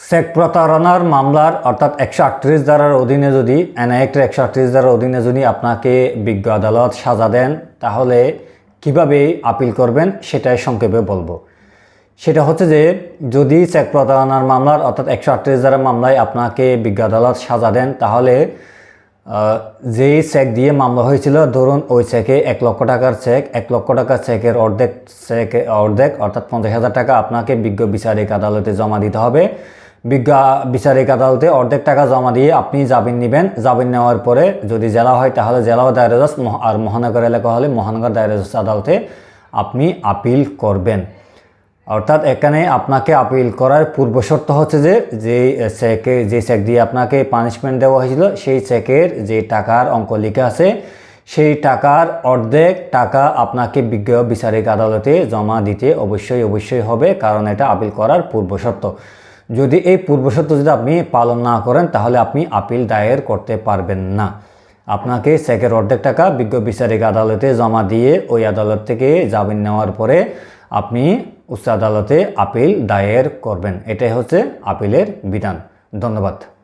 Check প্রতারণার মামলার, অর্থাৎ একশো আটত্রিশ ধারার অধীনে যদি এনআইএক্টের একশো আটত্রিশ ধারার অধীনে যদি আপনাকে বিজ্ঞ আদালত সাজা দেন, তাহলে কীভাবে আপিল করবেন সেটাই সংক্ষেপে বলব। সেটা হচ্ছে যে, যদি চেক প্রতারণার মামলার, অর্থাৎ একশো আটত্রিশ ধারার মামলায় আপনাকে বিজ্ঞ আদালত সাজা দেন, তাহলে যেই চেক দিয়ে মামলা হয়েছিল, ধরুন ওই চেকে এক লক্ষ টাকার চেক এক লক্ষ টাকার চেকের অর্ধেক চেক অর্ধেক, অর্থাৎ পঞ্চাশ হাজার টাকা আপনাকে বিজ্ঞ বিচারিক আদালতে জমা দিতে হবে। বিজ্ঞ বিচারিক আদালতে অর্ধেক টাকা জমা দিয়ে আপনি জামিন নেবেন। জামিন নেওয়ার পরে যদি জেলা হয়, তাহলে দায়রা জজ আর মহানগর এলাকা হলে মহানগর দায়রা জজ আদালতে আপনি আপিল করবেন। অর্থাৎ এখানে আপনাকে আপিল করার পূর্ব শর্ত হচ্ছে যে যে চেকে, যে চেক দিয়ে আপনাকে পানিশমেন্ট দেওয়া হয়েছিল, সেই চেকের যে টাকার অঙ্ক লিখে আছে, সেই টাকার অর্ধেক টাকা আপনাকে বিজ্ঞ বিচারিক আদালতে জমা দিতে অবশ্যই অবশ্যই হবে, কারণ এটা আপিল করার পূর্ব শর্ত। যদি এই পূর্ব শর্ত যদি আপনি পালন না করেন, তাহলে আপনি আপিল দায়ের করতে পারবেন না। আপনাকে সেকের অর্ধেক টাকা বিজ্ঞ বিচারিক আদালতে জমা দিয়ে ওই আদালত থেকে জামিন নেওয়ার পরে আপনি উচ্চ আদালতে আপিল দায়ের করবেন। এটাই হচ্ছে আপিলের বিধান। ধন্যবাদ।